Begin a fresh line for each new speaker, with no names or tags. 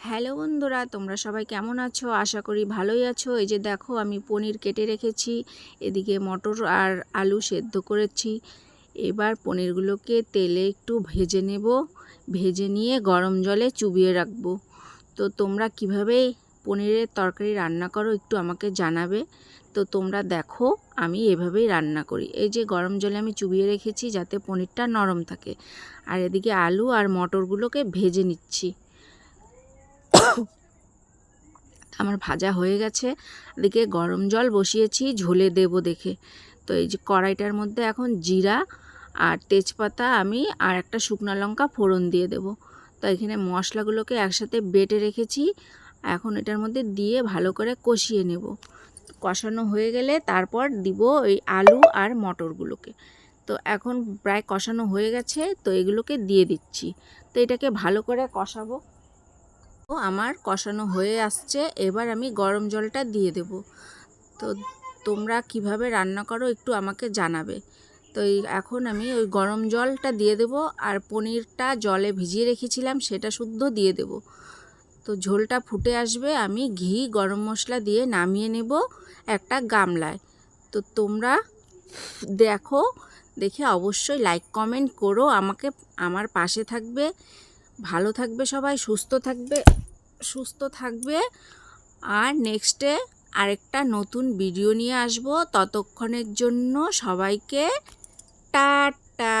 Hello বন্ধুরা, তোমরা সবাই কেমন আছো? আশা করি ভালোই আছো। এই যে দেখো, আমি পনির কেটে রেখেছি, এদিকে মটর আর আলু সেদ্ধ করেছি। এবার পনিরগুলোকে তেলে একটু ভেজে নেব। ভেজে নিয়ে গরম জলে চুবিয়ে রাখব। তো তোমরা কীভাবে পনিরের তরকারি রান্না করো একটু আমাকে জানাবে। তো তোমরা দেখো, আমি এভাবেই রান্না করি। এই যে গরম জলে আমি চুবিয়ে রেখেছি যাতে পনিরটা নরম থাকে। আর এদিকে আলু আর মটরগুলোকে ভেজে নিচ্ছি। আমার ভাজা হয়ে গেছে। এদিকে গরম জল বসিয়েছি, ঝোলে দেব দেখে। তো এই যে কড়াইটার মধ্যে এখন জিরা আর তেজপাতা আমি আর একটা শুকনো লঙ্কা ফোড়ন দিয়ে দেব। তো এখানে মশলাগুলোকে একসাথে বেটে রেখেছি। এখন এটার মধ্যে দিয়ে ভালো করে কষিয়ে নেব। কষানো হয়ে গেলে তারপর দিব এই আলু আর মটরগুলোকে। তো এখন প্রায় কষানো হয়ে গেছে, তো এগুলোকে দিয়ে দিচ্ছি। তো এটাকে ভালো করে কষাবো। ও আমার কষানো হয়ে আসছে, এবার আমি গরম জলটা দিয়ে দেব। তো তোমরা কীভাবে রান্না করো একটু আমাকে জানাবে। তো এখন আমি ওই গরম জলটা দিয়ে দেব আর পনিরটা জলে ভিজিয়ে রেখেছিলাম, সেটা শুদ্ধ দিয়ে দেব। তো ঝোলটা ফুটে আসবে, আমি ঘি, গরম মশলা দিয়ে নামিয়ে নেব একটা গামলায়। তো তোমরা দেখো, দেখে অবশ্যই লাইক কমেন্ট করো, আমাকে, আমার পাশে থাকবে। ভালো থাকবে সবাই, সুস্থ থাকবে সুস্থ থাকবে। আর নেক্সটে আরেকটা নতুন ভিডিও নিয়ে আসব। ততক্ষণের জন্য সবাইকে টাটা।